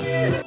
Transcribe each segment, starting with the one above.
Yeah.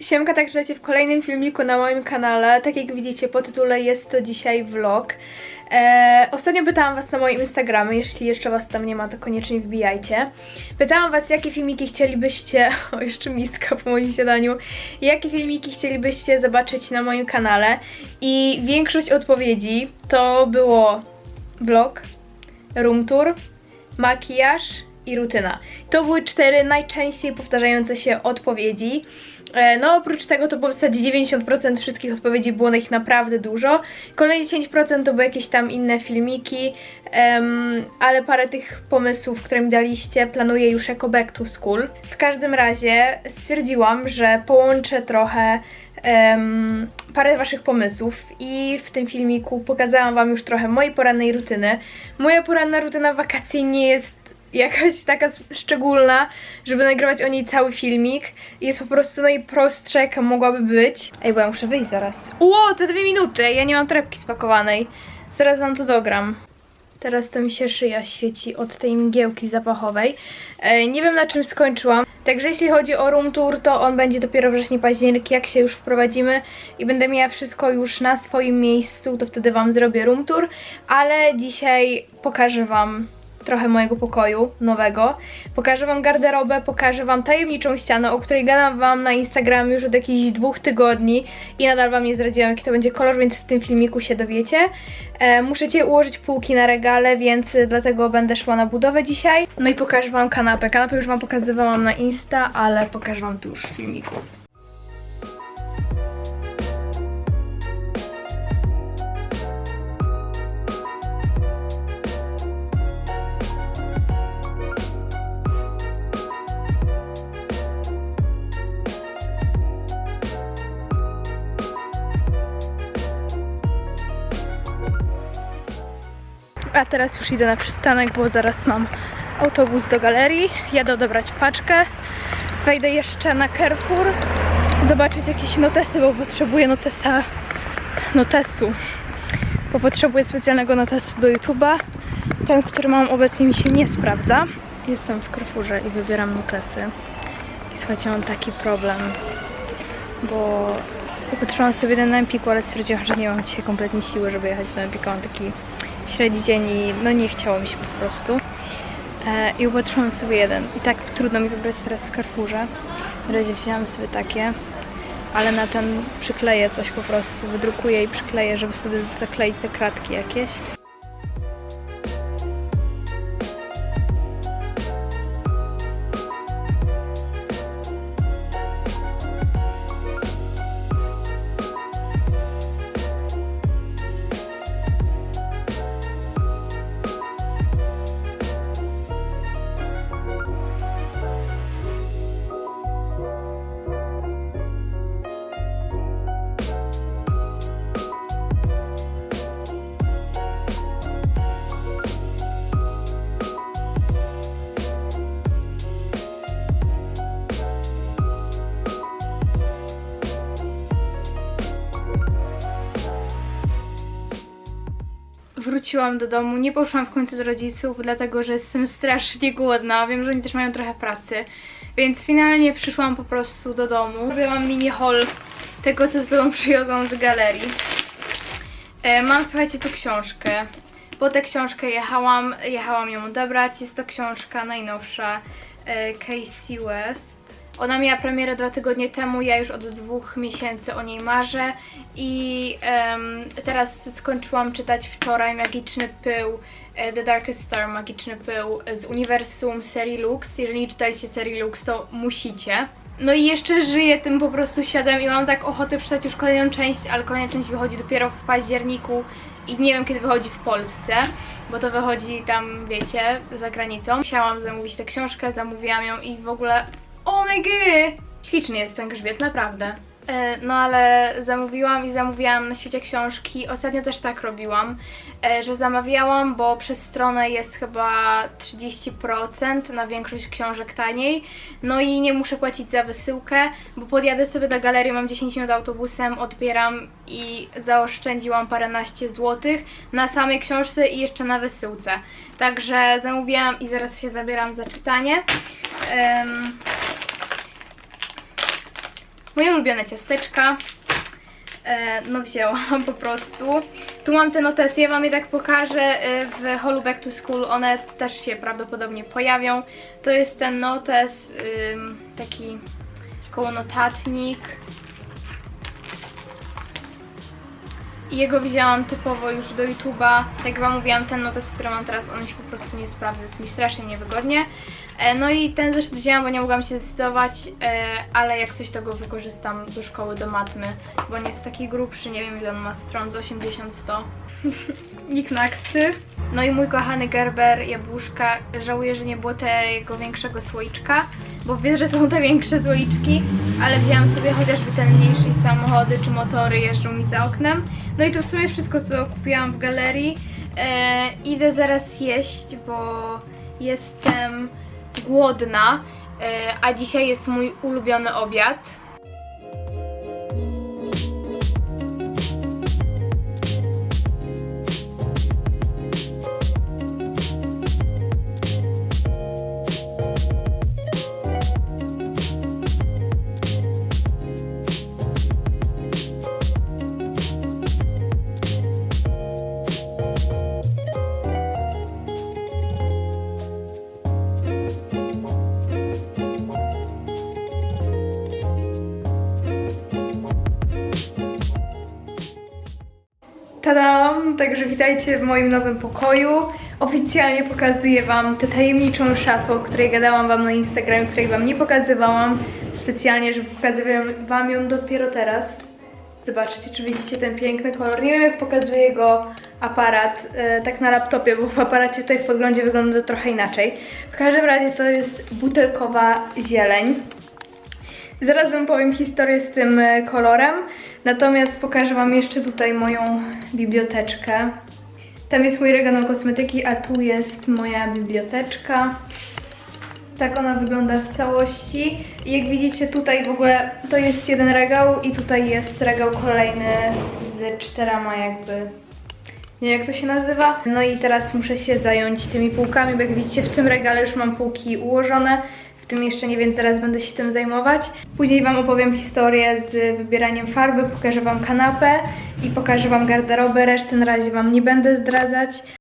Siemka, tak życie w kolejnym filmiku na moim kanale. Tak jak widzicie po tytule jest to dzisiaj vlog. E, ostatnio pytałam was na moim Instagramie, jeśli jeszcze was tam nie ma, to koniecznie wbijajcie. Pytałam was, jakie filmiki chcielibyście, o jeszcze miska po moim siadaniu, jakie filmiki chcielibyście zobaczyć na moim kanale i większość odpowiedzi to było vlog, room tour, makijaż i rutyna. To były cztery najczęściej powtarzające się odpowiedzi. E, No oprócz tego to w zasadzie 90% wszystkich odpowiedzi było na ich naprawdę dużo. Kolejne 10% to były jakieś tam inne filmiki, em, ale parę tych pomysłów, które mi daliście, planuję już jako back to school. W każdym razie stwierdziłam, że połączę trochę em, parę waszych pomysłów i w tym filmiku pokazałam wam już trochę mojej porannej rutyny. Moja poranna rutyna wakacji nie jest jakaś taka szczególna, żeby nagrywać o niej cały filmik. Jest po prostu najprostsza, jaka mogłaby być. Ej, bo ja muszę wyjść zaraz. Ło, za dwie minuty! Ja nie mam torebki spakowanej. Zaraz wam to dogram. Teraz to mi się szyja świeci od tej mgiełki zapachowej. E, nie wiem na czym skończyłam. Także jeśli chodzi o room tour, to on będzie dopiero wrześniu październik, jak się już wprowadzimy i będę miała wszystko już na swoim miejscu, to wtedy wam zrobię room tour. Ale dzisiaj pokażę wam trochę mojego pokoju nowego. Pokażę wam garderobę, pokażę wam tajemniczą ścianę, o której gadam wam na Instagramie już od jakichś dwóch tygodni i nadal wam nie zdradziłam jaki to będzie kolor, więc w tym filmiku się dowiecie. E, muszę cię ułożyć półki na regale, więc dlatego będę szła na budowę dzisiaj. No i pokażę wam kanapę. Kanapę już wam pokazywałam na Insta, ale pokażę wam tu już w filmiku. A teraz już idę na przystanek, bo zaraz mam autobus do galerii. Jadę odebrać paczkę. Wejdę jeszcze na Carrefour, zobaczyć jakieś notesy, bo potrzebuję notesa, notesu. Bo potrzebuję specjalnego notesu do YouTube'a. Ten, który mam obecnie mi się nie sprawdza. Jestem w Carrefourze i wybieram notesy. I słuchajcie, mam taki problem, bo popatrzyłam sobie na Empiku, ale stwierdziłam, że nie mam dzisiaj kompletnie siły, żeby jechać do Empika. Mam taki średni dzień i no nie chciało mi się po prostu. E, I upatrzyłam sobie jeden. I tak trudno mi wybrać teraz w Carrefourze. Na razie wzięłam sobie takie, ale na ten przykleję coś po prostu, wydrukuję i przykleję, żeby sobie zakleić te kratki jakieś. Wróciłam do domu. Nie poszłam w końcu do rodziców, dlatego że jestem strasznie głodna. Wiem, że oni też mają trochę pracy. Więc finalnie przyszłam po prostu do domu. Zrobiłam mini haul tego, co z sobą przywiozłam z galerii. E, mam, słuchajcie, tu książkę. Po tę książkę jechałam, jechałam ją odebrać. Jest to książka najnowsza e, Casey West. Ona miała premierę dwa tygodnie temu, ja już od dwóch miesięcy o niej marzę i em, teraz skończyłam czytać wczoraj Magiczny Pył, e, The Darkest Star, Magiczny Pył z uniwersum serii Lux. Jeżeli nie czytaliście serii Lux, to musicie. No i jeszcze żyję tym po prostu światem i mam tak ochotę przeczytać już kolejną część, ale kolejna część wychodzi dopiero w październiku i nie wiem kiedy wychodzi w Polsce, bo to wychodzi tam, wiecie, za granicą. Chciałam zamówić tę książkę, zamówiłam ją i w ogóle o my god! Śliczny jest ten grzbiet, naprawdę. E, No ale zamówiłam i zamówiłam na świecie książki. Ostatnio też tak robiłam, e, że zamawiałam, bo przez stronę jest chyba 30% na większość książek taniej. No i nie muszę płacić za wysyłkę, bo podjadę sobie do galerii, mam 10 minut autobusem, odbieram i zaoszczędziłam paręnaście złotych na samej książce i jeszcze na wysyłce. Także zamówiłam i zaraz się zabieram za czytanie. Em, Moje ulubione ciasteczka. E, no wzięłam po prostu. Tu mam te notesy, ja wam je tak pokażę e, w Holu Back to School, one też się prawdopodobnie pojawią. To jest ten notes, taki koło notatnik. I jego wzięłam typowo już do YouTube'a. Jak wam mówiłam, ten notes, który mam teraz, on mi się po prostu nie sprawdza, jest mi strasznie niewygodnie. E, No i ten zeszyt wzięłam, bo nie mogłam się zdecydować, e, ale jak coś to go wykorzystam do szkoły, do matmy, bo nie jest taki grubszy, nie wiem ile on ma stron, z 80-100. Niknaksy. No i mój kochany Gerber jabłuszka. Żałuję, że nie było tego większego słoiczka, bo wiem, że są te większe słoiczki, ale wzięłam sobie chociażby ten mniejszy i samochody czy motory jeżdżą mi za oknem. No i to w sumie wszystko, co kupiłam w galerii. E, idę zaraz jeść, bo jestem głodna, e, a dzisiaj jest mój ulubiony obiad. Także witajcie w moim nowym pokoju. Oficjalnie pokazuję Wam tę tajemniczą szafę, o której gadałam Wam na Instagramie, której Wam nie pokazywałam specjalnie, żeby pokazywać Wam ją dopiero teraz. Zobaczcie, czy widzicie ten piękny kolor. Nie wiem, jak pokazuje go aparat, e, tak na laptopie, bo w aparacie tutaj w podglądzie wygląda to trochę inaczej. W każdym razie to jest butelkowa zieleń. Zaraz Wam powiem historię z tym e, kolorem, natomiast pokażę Wam jeszcze tutaj moją biblioteczkę. Tam jest mój regał na kosmetyki, a tu jest moja biblioteczka. Tak ona wygląda w całości. Jak widzicie tutaj w ogóle to jest jeden regał i tutaj jest regał kolejny z czterema jakby nie wiem jak to się nazywa. No i teraz muszę się zająć tymi półkami, bo jak widzicie w tym regale już mam półki ułożone, w tym jeszcze nie, więc zaraz będę się tym zajmować. Później Wam opowiem historię z wybieraniem farby, pokażę Wam kanapę i pokażę Wam garderobę, reszty na razie Wam nie będę zdradzać.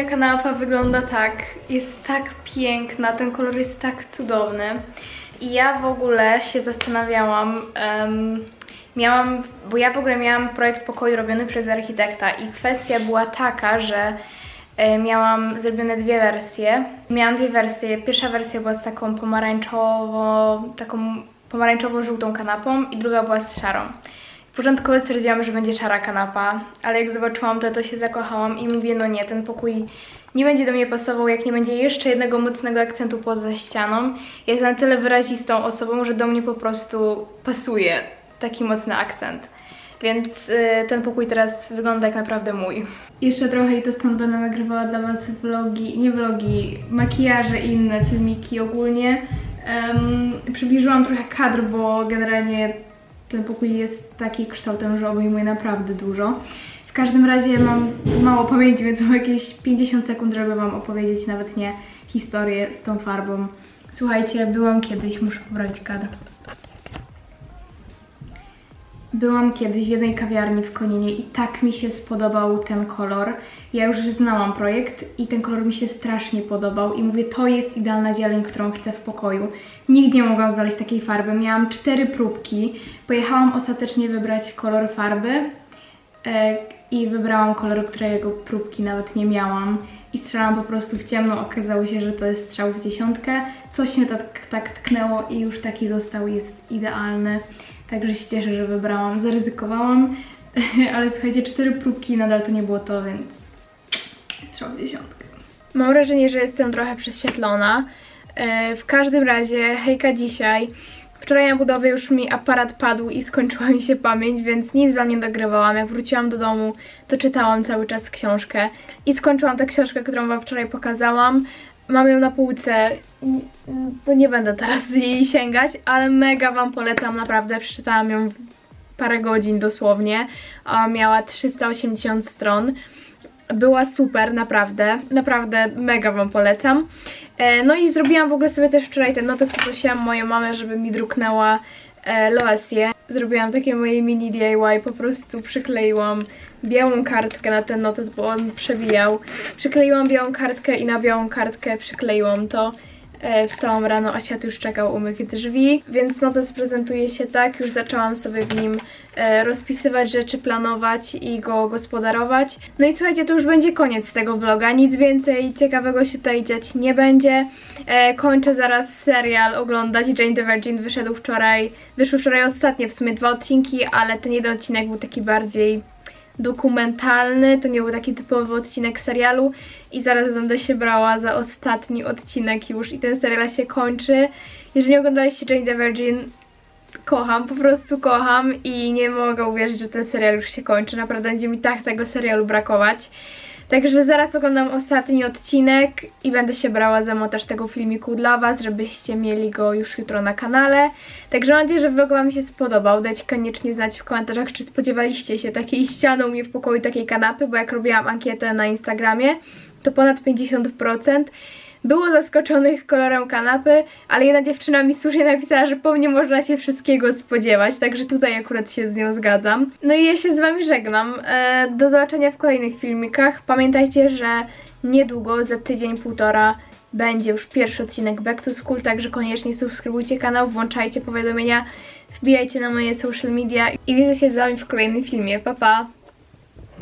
Moja kanapa wygląda tak. Jest tak piękna, ten kolor jest tak cudowny. I ja w ogóle się zastanawiałam, em, miałam, bo ja w ogóle miałam projekt pokoju robiony przez architekta i kwestia była taka, że e, miałam zrobione dwie wersje. Miałam dwie wersje. Pierwsza wersja była z taką pomarańczowo, taką pomarańczowo-żółtą kanapą i druga była z szarą. Początkowo stwierdziłam, że będzie szara kanapa, ale jak zobaczyłam to, to się zakochałam i mówię, no nie, ten pokój nie będzie do mnie pasował, jak nie będzie jeszcze jednego mocnego akcentu poza ścianą. Jest na tyle wyrazistą osobą, że do mnie po prostu pasuje taki mocny akcent. Więc y, ten pokój teraz wygląda jak naprawdę mój. Jeszcze trochę i to stąd będę nagrywała dla Was vlogi, nie vlogi, makijaże i inne filmiki ogólnie. Em, przybliżyłam trochę kadr, bo generalnie ten pokój jest taki kształtem, że obejmuje naprawdę dużo. W każdym razie mam mało pamięci, więc mam jakieś 50 sekund, żeby Wam opowiedzieć nawet nie historię z tą farbą. Słuchajcie, byłam kiedyś, muszę pobrać kadr. Byłam kiedyś w jednej kawiarni w Koninie i tak mi się spodobał ten kolor. Ja już znałam projekt i ten kolor mi się strasznie podobał i mówię, to jest idealna zieleń, którą chcę w pokoju. Nigdzie nie mogłam znaleźć takiej farby. Miałam cztery próbki. Pojechałam ostatecznie wybrać kolor farby e, i wybrałam kolor, którego próbki nawet nie miałam. I strzelam po prostu w ciemno. Okazało się, że to jest strzał w dziesiątkę. Coś mnie tak, tak tknęło i już taki został, jest idealny. Także się cieszę, że wybrałam. Zaryzykowałam, ale słuchajcie, cztery próbki nadal to nie było to, więc strzał dziesiątkę. Mam wrażenie, że jestem trochę prześwietlona. E, W każdym razie, hejka dzisiaj. Wczoraj na budowie już mi aparat padł i skończyła mi się pamięć, więc nic wam nie dogrywałam. Jak wróciłam do domu, to czytałam cały czas książkę i skończyłam tę książkę, którą wam wczoraj pokazałam. Mam ją na półce, bo nie będę teraz jej sięgać, ale mega wam polecam, naprawdę. Przeczytałam ją parę godzin dosłownie. Miała 380 stron. Była super, naprawdę. Naprawdę mega Wam polecam. E, no i zrobiłam w ogóle sobie też wczoraj ten notes. Poprosiłam moją mamę, żeby mi druknęła e, Loesię. Zrobiłam takie moje mini DIY. Po prostu przykleiłam białą kartkę na ten notes, bo on przewijał. Przykleiłam białą kartkę i na białą kartkę przykleiłam to. E, Wstałam rano, a świat już czekał u mych drzwi, więc notes prezentuje się tak. Już zaczęłam sobie w nim e, rozpisywać rzeczy, planować i go gospodarować. No i słuchajcie, to już będzie koniec tego vloga. Nic więcej ciekawego się tutaj dziać nie będzie. E, kończę zaraz serial oglądać. Jane the Virgin wyszedł wczoraj. Wyszły wczoraj ostatnie w sumie dwa odcinki, ale ten jeden odcinek był taki bardziej dokumentalny, to nie był taki typowy odcinek serialu i zaraz będę się brała za ostatni odcinek już i ten serial się kończy. Jeżeli oglądaliście Jane the Virgin, kocham, po prostu kocham i nie mogę uwierzyć, że ten serial już się kończy. Naprawdę będzie mi tak tego serialu brakować. Także zaraz oglądam ostatni odcinek i będę się brała za montaż tego filmiku dla Was, żebyście mieli go już jutro na kanale. Także mam nadzieję, że vlog Wam się spodobał. Dajcie koniecznie znać w komentarzach, czy spodziewaliście się takiej ściany u mnie w pokoju, takiej kanapy, bo jak robiłam ankietę na Instagramie, to ponad 50% było zaskoczonych kolorem kanapy, ale jedna dziewczyna mi słusznie napisała, że po mnie można się wszystkiego spodziewać, także tutaj akurat się z nią zgadzam. No i ja się z Wami żegnam. E, do zobaczenia w kolejnych filmikach. Pamiętajcie, że niedługo, za tydzień, półtora będzie już pierwszy odcinek Back to School, także koniecznie subskrybujcie kanał, włączajcie powiadomienia, wbijajcie na moje social media i widzę się z Wami w kolejnym filmie. Pa, pa!